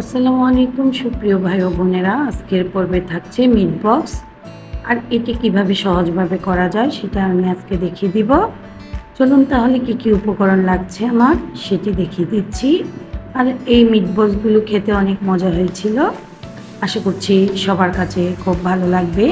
আসসালামু আলাইকুম, সুপ্রিয় ভাই ও বোনেরা। আজকের পর্বে থাকছে মিট বক্স আর এটি কীভাবে সহজভাবে করা যায় সেটা আমি আজকে দেখিয়ে দিব। চলুন তাহলে কি কি উপকরণ লাগছে আমার সেটি দেখিয়ে দিচ্ছি। আর এই মিট বক্সগুলো খেতে অনেক মজা হয়েছিল। আশা করছি সবার কাছে খুব ভালো লাগবে।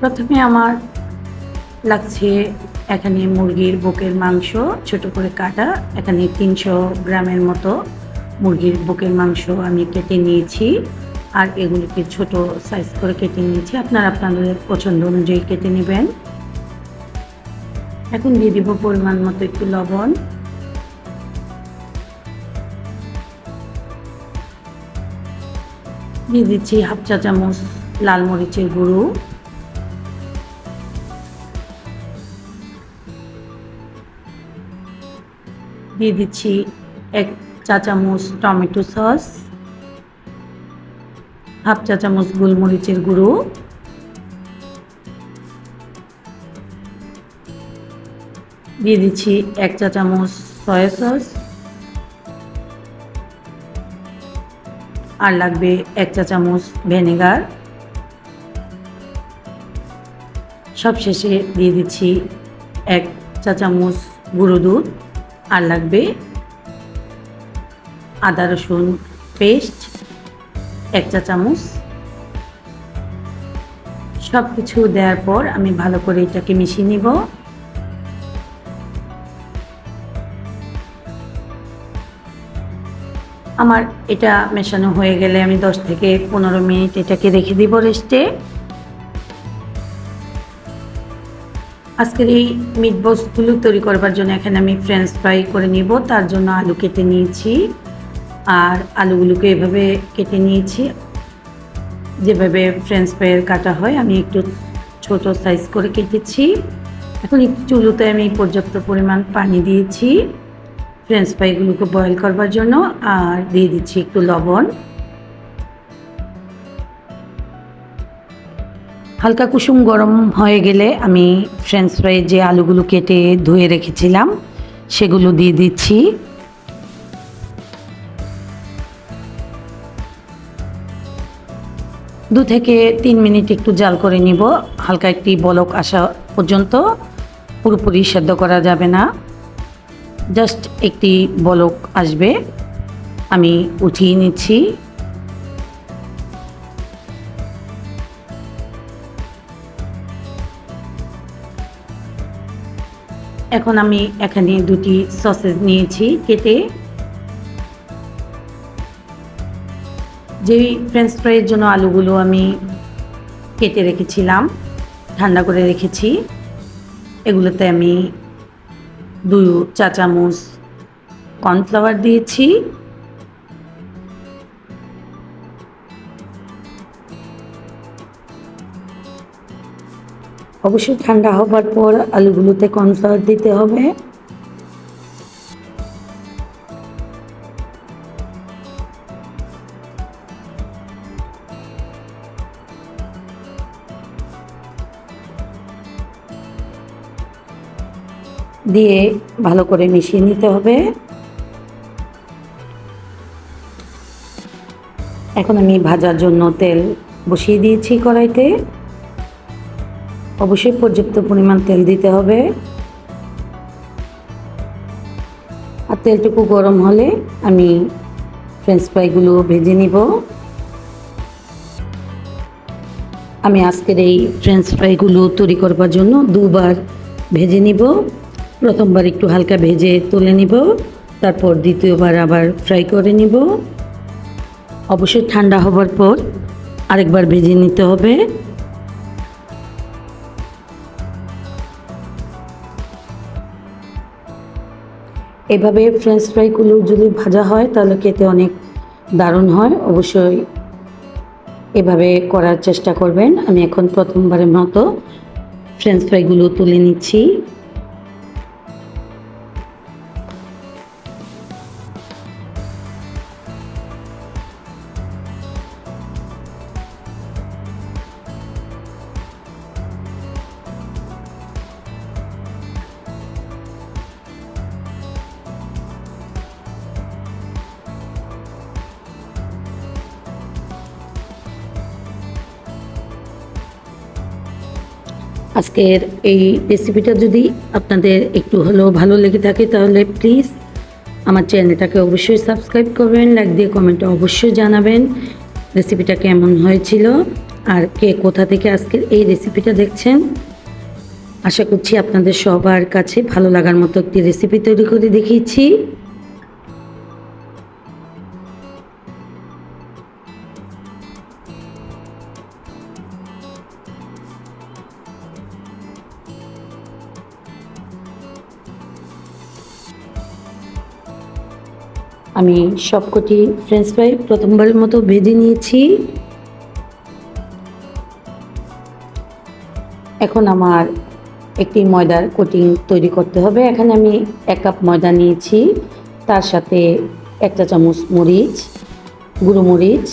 প্রথমে আমার লাগছে এখানে মুরগির বুকের মাংস, ছোট করে কাটা। এখানে তিনশো গ্রামের মতো মুরগির বুকের মাংস আমি কেটে নিয়েছি। আর এগুলিকে ছোট সাইজ করে কেটে নিয়েছি। আপনারা আপনাদের পছন্দ অনুযায়ী কেটে নেবেন। এখন দিয়ে দিব পরিমাণ মতো একটু লবণ। দিয়ে দিচ্ছি হাফ চা চামচ লাল মরিচের গুঁড়ো। দিয়ে দিচ্ছি এক চা চামচ টমেটো সস, হাফ চা চামচ গোলমরিচের গুঁড়ো, দিয়ে দিচ্ছি এক চা চামচ সয়া সস আর লাগবে এক চা চামচ ভিনেগার। সবশেষে দিয়ে দিচ্ছি এক চা চামচ গুঁড়ো দুধ। আর লাগবে আদা রসুন পেস্ট, এক চা চামচ। সব কিছু দেওয়ার পর আমি ভালো করে এটাকে মিশিয়ে নিব। আমার এটা মেশানো হয়ে গেলে আমি দশ থেকে পনেরো মিনিট এটাকে রেখে দিব রেস্টে। আজকের এই মিট বক্সগুলো তৈরি করবার জন্য এখানে আমি ফ্রেঞ্চ ফ্রাই করে নিব। তার জন্য আলু কেটে নিয়েছি। আর আলুগুলোকে এভাবে কেটে নিয়েছি। যেভাবে ফ্রেঞ্চ ফ্রাইয়ের কাটা হয়, আমি একটু ছোট সাইজ করে কেটেছি। এখন একটু চুলোতে আমি পর্যাপ্ত পরিমাণ পানি দিয়েছি। ফ্রেঞ্চ ফ্রাইগুলোকে বয়েল করবার জন্য। আর দিয়ে দিচ্ছি একটু লবণ। হালকা কুসুম গরম হয়ে গেলে আমি ফ্রেঞ্চ ফ্রাই যে আলুগুলো কেটে ধুয়ে রেখেছিলাম, সেগুলো দিয়ে দিচ্ছি। দু থেকে তিন মিনিট একটু জাল করে নিব, হালকা একটি বলক আসা পর্যন্ত। পুরোপুরি সেদ্ধ করা যাবে না। জাস্ট একটি বলক আসবে, আমি উঠিয়ে নিচ্ছি। এখন আমি এখানে দুটি সসেজ নিয়েছি কেটে। যেই ফ্রেঞ্চ ফ্রাইয়ের জন্য আলুগুলো আমি কেটে রেখেছিলাম, ঠান্ডা করে রেখেছি, এগুলোতে আমি দুই চা চামচ কর্নফ্লাওয়ার দিয়েছি। অবশ্যই ঠান্ডা হবার পর আলুগুলোতে কর্নফ্লাওয়ার দিতে হবে। দিয়ে ভালো করে মিশিয়ে নিতে হবে। এখন আমি ভাজার জন্য তেল বসিয়ে দিয়েছি কড়াইতে। অবশ্যই পর্যাপ্ত পরিমাণ তেল দিতে হবে। আর তেলটুকু গরম হলে আমি ফ্রেঞ্চ ফ্রাইগুলো ভেজে নিব। আমি আজকের এই ফ্রেঞ্চ ফ্রাইগুলো তৈরি করবার জন্য দুবার ভেজে নিব। প্রথমবার একটু হালকা ভেজে তুলে নিব, তারপর দ্বিতীয়বার আবার ফ্রাই করে নিব। অবশ্যই ঠান্ডা হবার পর আরেকবার ভেজে নিতে হবে। এভাবে ফ্রেঞ্চ ফ্রাইগুলো যদি ভাজা হয়, তাহলে খেতে অনেক দারুণ হয়। অবশ্যই এভাবে করার চেষ্টা করবেন। আমি এখন প্রথমবারের মতো ফ্রেঞ্চ ফ্রাইগুলো তুলে নিচ্ছি। আজকের এই রেসিপিটা যদি আপনাদের একটু হলেও ভালো লেগে থাকে, তাহলে প্লিজ আমার চ্যানেলটাকে অবশ্যই সাবস্ক্রাইব করবেন লাইক দিয়ে কমেন্টে অবশ্যই জানাবেন রেসিপিটা কেমন হয়েছিল আর কে কোথা থেকে আজকের এই রেসিপিটা দেখছেন। আশা করছি আপনাদের সবার কাছে ভালো লাগার মতো একটি রেসিপি তৈরি করে দেখিয়েছি। আমি সবকটি ফ্রেঞ্চ ফ্রাই প্রথমবারের মতো ভেজে নিয়েছি। এখন আমার একটি ময়দার কোটিং তৈরি করতে হবে। এখানে আমি এক কাপ ময়দা নিয়েছি, তার সাথে এক চা চামচ মরিচ, গুঁড়ো মরিচ।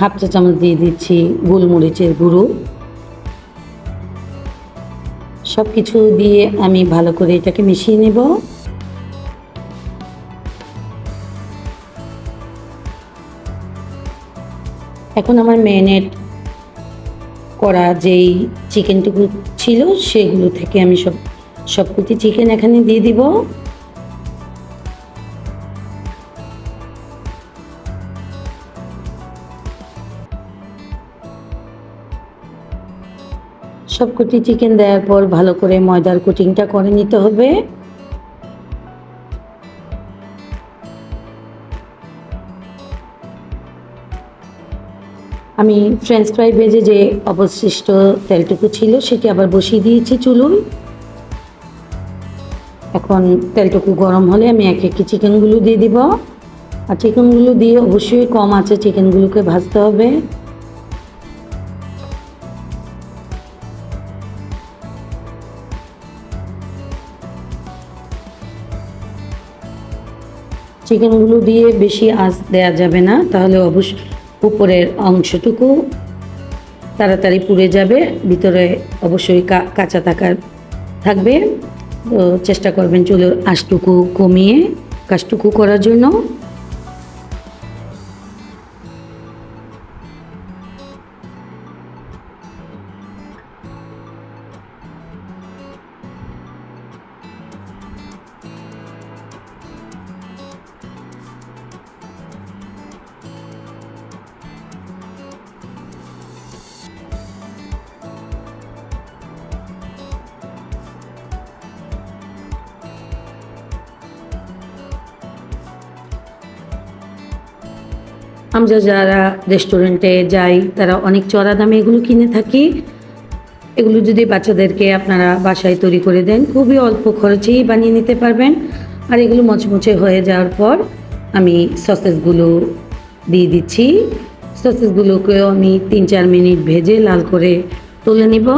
হাফ চা চামচ দিয়ে দিচ্ছি গোলমরিচের গুঁড়ো। সব কিছু দিয়ে আমি ভালো করে এটাকে মিশিয়ে নেব। এখন আমার ম্যারিনেট করা যেই চিকেনটুকু ছিল, সেগুলো থেকে আমি সব সব কিছু চিকেন এখানে দিয়ে দিব। সব কুটি চিকেন দেওয়ার পর ভালো করে ময়দার কোটিংটা করে নিতে হবে। আমি ফ্রেঞ্চ ফ্রাই ভেজে যে অবশিষ্ট তেলটুকু ছিল সেটি আবার বসিয়ে দিয়েছি চুলুন। এখন তেলটুকু গরম হলে আমি এক একটি চিকেনগুলো দিয়ে দিব। আর চিকেনগুলো দিয়ে অবশ্যই কম আছে চিকেনগুলোকে ভাজতে হবে। চিকেনগুলো দিয়ে বেশি আঁচ দেওয়া যাবে না, তাহলে অবশ্য উপরের অংশটুকু তাড়াতাড়ি পুড়ে যাবে, ভিতরে অবশ্যই কাঁচা থাকার থাকবে। চেষ্টা করবেন চুলোর আঁশটুকু কমিয়ে কাজটুকু করার জন্য। আমরা যারা রেস্টুরেন্টে যাই, তারা অনেক চড়া দামে এগুলো কিনে থাকি। এগুলো যদি বাচ্চাদেরকে আপনারা বাসায় তৈরি করে দেন, খুবই অল্প খরচেই বানিয়ে নিতে পারবেন। আর এগুলো মচমচে হয়ে যাওয়ার পর আমি সসেসগুলো দিয়ে দিচ্ছি। সসেসগুলোকেও আমি তিন চার মিনিট ভেজে লাল করে তুলে নিব।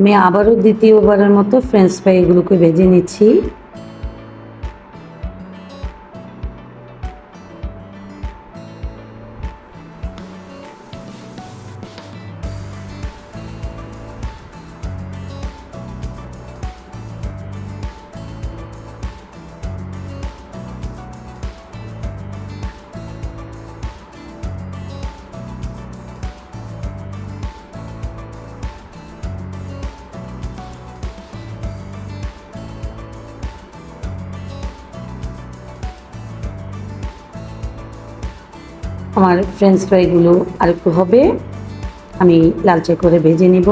আমি আবারও দ্বিতীয়বারের মতো ফ্রেঞ্চ ফ্রাইগুলোকে ভেজে নিচ্ছি। আমার ফ্রেঞ্চ ফ্রাইগুলো আরেকটু হবে। আমি লালচে করে ভেজে নেব।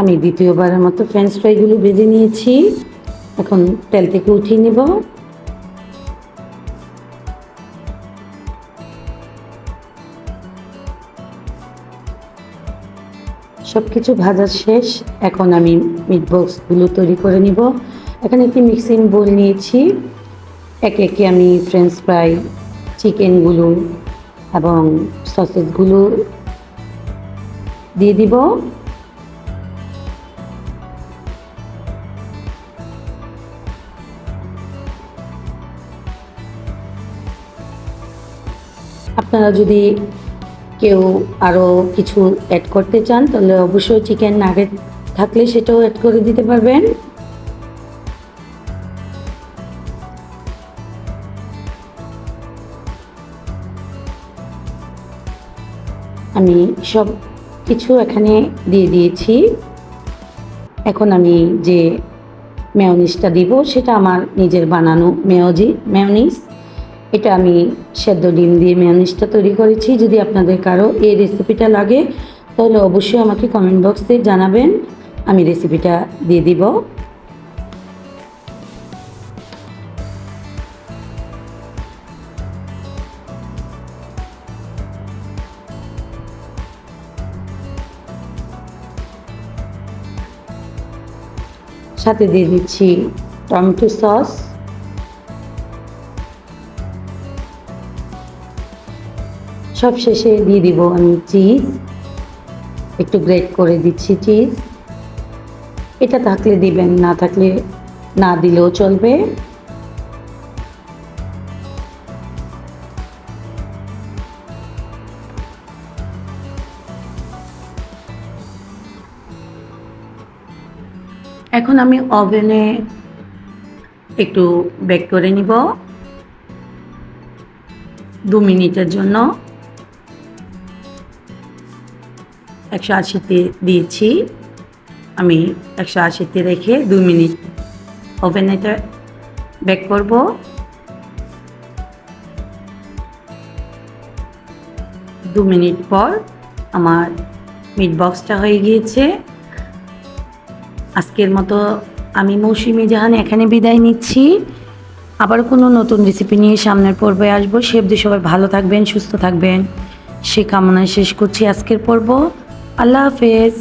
আমি দ্বিতীয়বারের মতো ফ্রেঞ্চ ফ্রাইগুলো ভেজে নিয়েছি। এখন তেল থেকে উঠিয়ে নেব। সব কিছু ভাজা শেষ। এখন আমি মিট বক্সগুলো তৈরি করে নিব। এখানে একটি মিক্সিং বোল নিয়েছি। একে একে আমি ফ্রেঞ্চ ফ্রাই চিকেনগুলো এবং সসেসগুলো দিয়ে দিব। আপনারা যদি কেউ আরও কিছু অ্যাড করতে চান, তাহলে অবশ্যই চিকেন নাগেট থাকলে সেটাও অ্যাড করে দিতে পারবেন। আমি সব কিছু এখানে দিয়ে দিয়েছি। এখন আমি যে মেয়নিসটা দিব, সেটা আমার নিজের বানানো মেয়জি মেয়নিস এটা আমি সেদ্ধ ডিম দিয়ে মেয়নিসটা তৈরি করেছি। যদি আপনাদের কারও এই রেসিপিটা লাগে, তাহলে অবশ্যই আমাকে কমেন্ট বক্সে জানাবেন। আমি রেসিপিটা দিয়ে দিব। সাথে দিয়ে দিচ্ছি টমেটো সস। সব শেষে দিয়ে দিব আমি চিজ একটু গ্রেট করে দিচ্ছি চিজ এটা থাকলে দিবেন, না থাকলে না দিলেও চলবে। এখন আমি ওভেনে একটু বেক করে নিব। দু মিনিটের জন্য। একশো আশিতে দিয়েছি। আমি একশো আশিতে রেখে দু মিনিট ওভেনেতে বেক করব। দু মিনিট পর আমার মিট বক্সটা হয়ে গিয়েছে। আজকের মতো আমি মৌসুমি জাহান এখানে বিদায় নিচ্ছি। আবার কোনো নতুন রেসিপি নিয়ে সামনের পর্বে আসব। সে অবধি সবাই ভালো থাকবেন, সুস্থ থাকবেন। সে কামনায় শেষ করছি আজকের পর্ব। আল্লাহ হাফেজ।